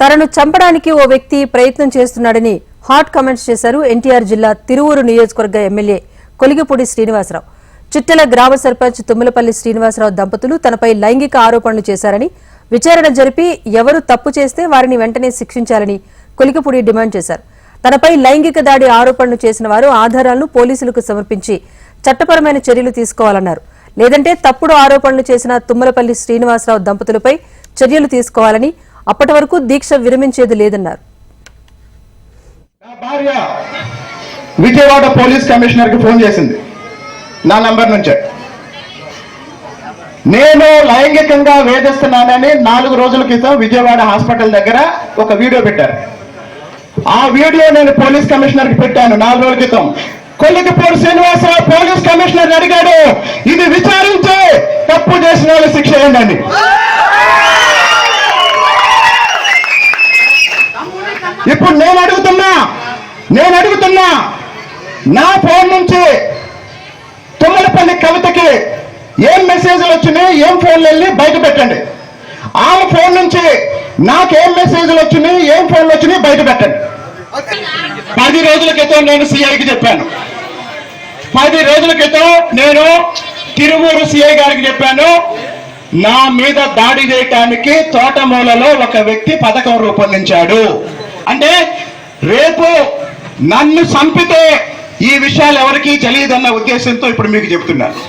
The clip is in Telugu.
తనను చంపడానికి ఓ వ్యక్తి ప్రయత్నం చేస్తున్నాడని హాట్ కామెంట్స్ చేశారు ఎన్టీఆర్ జిల్లా తిరువూరు నియోజకవర్గ ఎమ్మెల్యే కొలిగిపూడి శ్రీనివాసరావు. చిట్టెల గ్రామ సర్పంచ్ తుమ్మలపల్లి శ్రీనివాసరావు దంపతులు తనపై లైంగిక ఆరోపణలు చేశారని విచారణ జరిపి ఎవరు తప్పు చేస్తే వారిని వెంటనే శిక్షించాలని కొలిగిపూడి డిమాండ్ చేశారు. తనపై లైంగిక దాడి ఆరోపణలు చేసిన వారు ఆధారాలను పోలీసులకు సమర్పించి చట్టపరమైన చర్యలు తీసుకోవాలన్నారు. లేదంటే తప్పుడు ఆరోపణలు చేసిన తుమ్మలపల్లి శ్రీనివాసరావు దంపతులపై చర్యలు తీసుకోవాలని అప్పటి వరకు దీక్ష విరమించేది లేదన్నారు. విజయవాడ పోలీస్ కమిషనర్కి ఫోన్ చేసింది. నా నంబర్ నుంచే. నేను లైంగికంగా వేధిస్తున్నానని నాలుగు రోజుల క్రితం విజయవాడ హాస్పిటల్ దగ్గర ఒక వీడియో పెట్టారు. ఆ వీడియో నేను పోలీస్ కమిషనర్కి పెట్టాను నాలుగు రోజుల క్రితం. కొల్లికపూడి శ్రీనివాసరావు పోలీస్ కమిషనర్ అడిగాడు ఇది విచారించే తప్పు చేసిన వాళ్ళు శిక్ష ఏంటండి ఇప్పుడు నేను అడుగుతున్నా నేను అడుగుతున్నా నా ఫోన్ నుంచి తుమ్మలపల్లి కవితకి ఏం మెసేజ్లు వచ్చినాయి ఏం ఫోన్లు వెళ్ళి బయట పెట్టండి. ఆమె ఫోన్ నుంచి నాకేం మెసేజ్లు వచ్చినాయి ఏం ఫోన్లు వచ్చినాయి బయట పెట్టండి. పది రోజుల క్రితం నేను సిఐకి చెప్పాను. పది రోజుల క్రితం నేను తిరువూరు సిఐ గారికి చెప్పాను నా మీద దాడి చేయటానికి తోటమూలలో ఒక వ్యక్తి పథకం రూపొందించాడు. అంటే రేపు నన్ను చంపితే ఈ విషయాలు ఎవరికీ తెలియదన్న ఉద్దేశంతో ఇప్పుడు మీకు చెప్తున్నాను